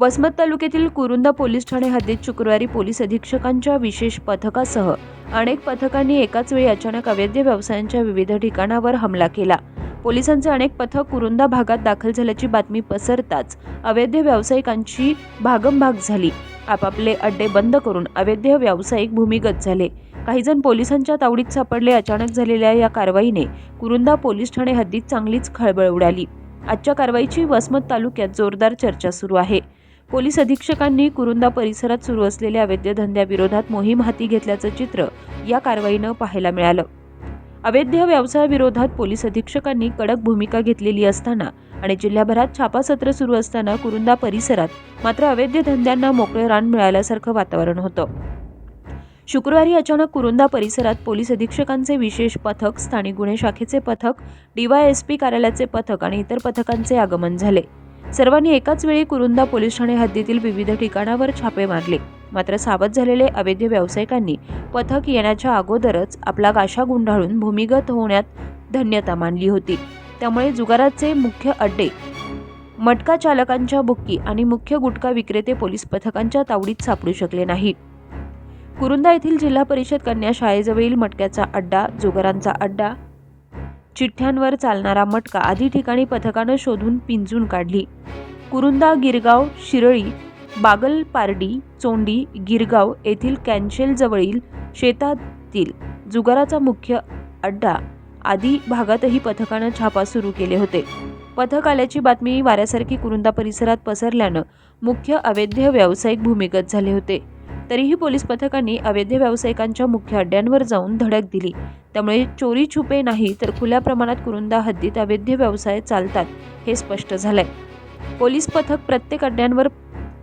वसमत तालुक्यातील कुरुंदा पोलीस ठाणे हद्दीत शुक्रवारी पोलीस अधीक्षकांच्या विशेष पथकासह अनेक पथकांनी एकाच वेळी अचानक अवैध व्यवसायांच्या विविध ठिकाणावर हमला केला. पोलिसांचे अनेक पथक कुरुंदा भागात दाखल झाल्याची बातमी पसरताच अवैध व्यावसायिकांची भागमभाग झाली. आपापले अड्डे बंद करून अवैध व्यावसायिक भूमिगत झाले. काही जण पोलिसांच्या तावडीत सापडले. अचानक झालेल्या या कारवाईने कुरुंदा पोलीस ठाणे हद्दीत चांगलीच खळबळ उडाली. आजच्या कारवाईची वसमत तालुक्यात जोरदार चर्चा सुरू आहे. पोलीस अधीक्षकांनी कुरुंदा परिसरात सुरू असलेल्या अवैध धंद्याविरोधात मोहीम हाती घेतल्याचं चित्र या कारवाईनं पाहायला मिळालं. अवैध व्यवसायाविरोधात पोलीस अधीक्षकांनी कडक भूमिका घेतलेली असताना आणि जिल्ह्याभरात छापासत्र सुरू असताना कुरुंदा परिसरात मात्र अवैध धंद्यांना मोकळे रान मिळाल्यासारखं वातावरण होतं. शुक्रवारी अचानक कुरुंदा परिसरात पोलीस अधीक्षकांचे विशेष पथक स्थानिक गुन्हे शाखेचे पथक डीवायएसपी कार्यालयाचे पथक आणि इतर पथकांचे आगमन झाले. सर्वांनी एकाच वेळी कुरुंदा पोलीस ठाणे हद्दीतील विविध ठिकाणावर छापे मारले. मात्र सावध झालेले अवैध व्यावसायिकांनी पथक येण्याच्या अगोदरच आपला गाशा गुंडाळून भूमिगत होण्यात धन्यता मानली होती. त्यामुळे जुगाराचे मुख्य अड्डे मटका चालकांच्या बुक्की आणि मुख्य गुटखा विक्रेते पोलीस पथकांच्या तावडीत सापडू शकले नाही. कुरुंदा येथील जिल्हा परिषद कन्या शाळेजवळील मटक्याचा अड्डा जुगारांचा अड्डा चिठ्ठ्यांवर चालणारा मटका आदी ठिकाणी पथकानं शोधून पिंजून काढली. कुरुंदा गिरगाव शिरळी बागलपारडी चोंडी गिरगाव येथील कॅन्शेलजवळील शेतातील जुगाराचा मुख्य अड्डा आदी भागातही पथकानं छापा सुरू केले होते. पथक आल्याची बातमी वाऱ्यासारखी कुरुंदा परिसरात पसरल्यानं मुख्य अवैध व्यावसायिक भूमिगत झाले होते. तरीही पोलीस पथकांनी अवैध व्यावसायिकांच्या मुख्य अड्ड्यांवर जाऊन धडक दिली. त्यामुळे चोरी छुपे नाही तर खुल्या प्रमाणात कुरुंदा हद्दीत अवैध व्यवसाय चालतात हे स्पष्ट झालंय. पोलीस पथक प्रत्येक अड्ड्यांवर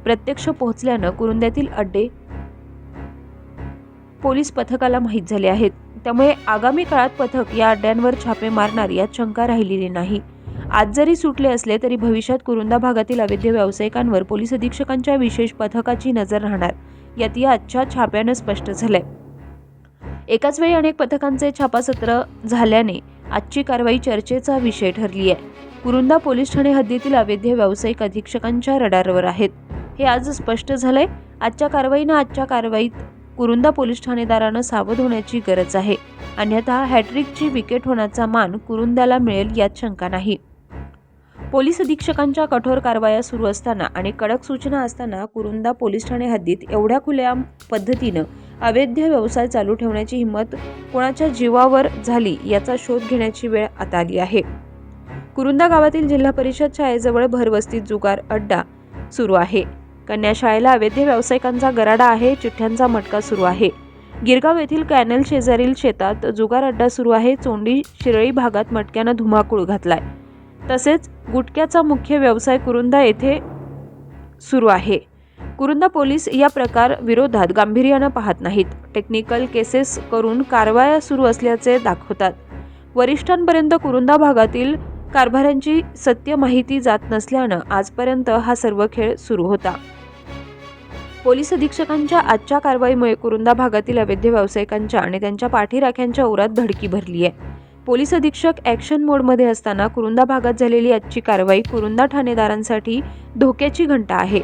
प्रत्यक्ष पोहोचल्यानं कुरुंद्यातील अड्डे पोलीस पथकाला माहीत झाले आहेत. त्यामुळे आगामी काळात पथक या अड्ड्यांवर छापे मारणार यात शंका राहिलेली नाही. आज जरी सुटले असले तरी भविष्यात कुरुंदा भागातील अवैध व्यावसायिकांवर पोलीस अधीक्षकांच्या विशेष पथकाची नजर राहणार. यात या आजच्या छाप्यानं स्पष्ट झालंय. एकाच वेळी अनेक पथकांचे छापासत्र झाल्याने आजची कारवाई चर्चेचा विषय ठरली आहे कुरुंदा पोलीस ठाणे हद्दीतील अवैध व्यावसायिक अधीक्षकांच्या रडारवर आहेत. हे आज स्पष्ट झालंय. आजच्या कारवाईनं आजच्या कारवाईत कुरुंदा पोलीस ठाणेदारानं सावध होण्याची गरज आहे. अन्यथा हॅट्रिकची विकेट होण्याचा मान कुरुंदाला मिळेल यात शंका नाही. पोलीस अधीक्षकांच्या कठोर कारवाया सुरू असताना आणि कडक सूचना असताना कुरुंदा पोलीस ठाणे हद्दीत एवढ्या खुल्या पद्धतीनं अवैध व्यवसाय चालू ठेवण्याची हिंमत कोणाच्या जीवावर झाली याचा शोध घेण्याची वेळ आता आली आहे. कुरुंदा गावातील जिल्हा परिषद शाळेजवळ भरवस्तीत जुगार अड्डा सुरू आहे. कन्या शाळेला अवैध व्यावसायिकांचा गराडा आहे चिठ्ठ्यांचा मटका सुरू आहे. गिरगाव येथील कॅनल शेजारील शेतात जुगार अड्डा सुरू आहे चोंडी शिरळी भागात मटक्यानं धुमाकूळ घातलाय. तसेच गुटख्याचा मुख्य व्यवसाय कुरुंदा येथे सुरू आहे. कुरुंदा पोलीस या प्रकार विरोधात गांभीर्यानं पाहत नाहीत. टेक्निकल केसेस करून कारवाया सुरू असल्याचे दाखवतात. वरिष्ठांपर्यंत कुरुंदा भागातील कारभाऱ्यांची सत्य माहिती जात नसल्यानं आजपर्यंत हा सर्व खेळ सुरू होता. पोलीस अधीक्षकांच्या आजच्या कारवाईमुळे कुरुंदा भागातील अवैध व्यावसायिकांच्या आणि त्यांच्या पाठीराख्यांच्या उरात धडकी भरली आहे पोलीस अधीक्षक ॲक्शन मोडमध्ये असताना कुरुंदा भागात झालेली आजची कारवाई कुरुंदा ठाणेदारांसाठी धोक्याची घंटा आहे.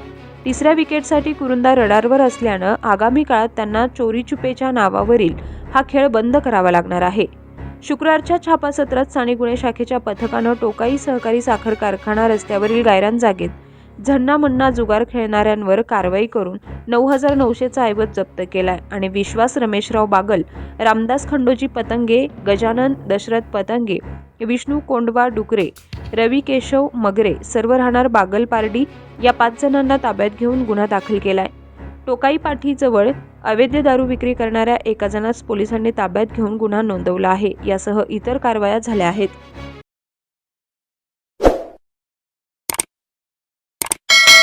तिसऱ्या विकेटसाठी कुरुंदा रडारवर असल्यानं आगामी काळात त्यांना चोरीचुपेच्या नावावरील हा खेळ बंद करावा लागणार आहे. शुक्रवारच्या छापासत्रात साने गुन्हे शाखेच्या पथकानं टोकाई सहकारी साखर कारखाना रस्त्यावरील गायरान जागेत झन्ना मन्ना जुगार खेळणाऱ्यांवर कारवाई करून नऊ हजार नऊशेचा ऐवज जप्त केलाय. आणि विश्वास रमेशराव बागल रामदास खंडोजी पतंगे गजानन दशरथ पतंगे विष्णू कोंडवा डुकरे रवी केशव मगरे सर्व राहणार बागल पारडी या पाच जणांना ताब्यात घेऊन गुन्हा दाखल केलाय. टोकाई पाठीजवळ अवैध दारू विक्री करणाऱ्या एका जणास पोलिसांनी ताब्यात घेऊन गुन्हा नोंदवला आहे. यासह इतर कारवाया झाल्या आहेत.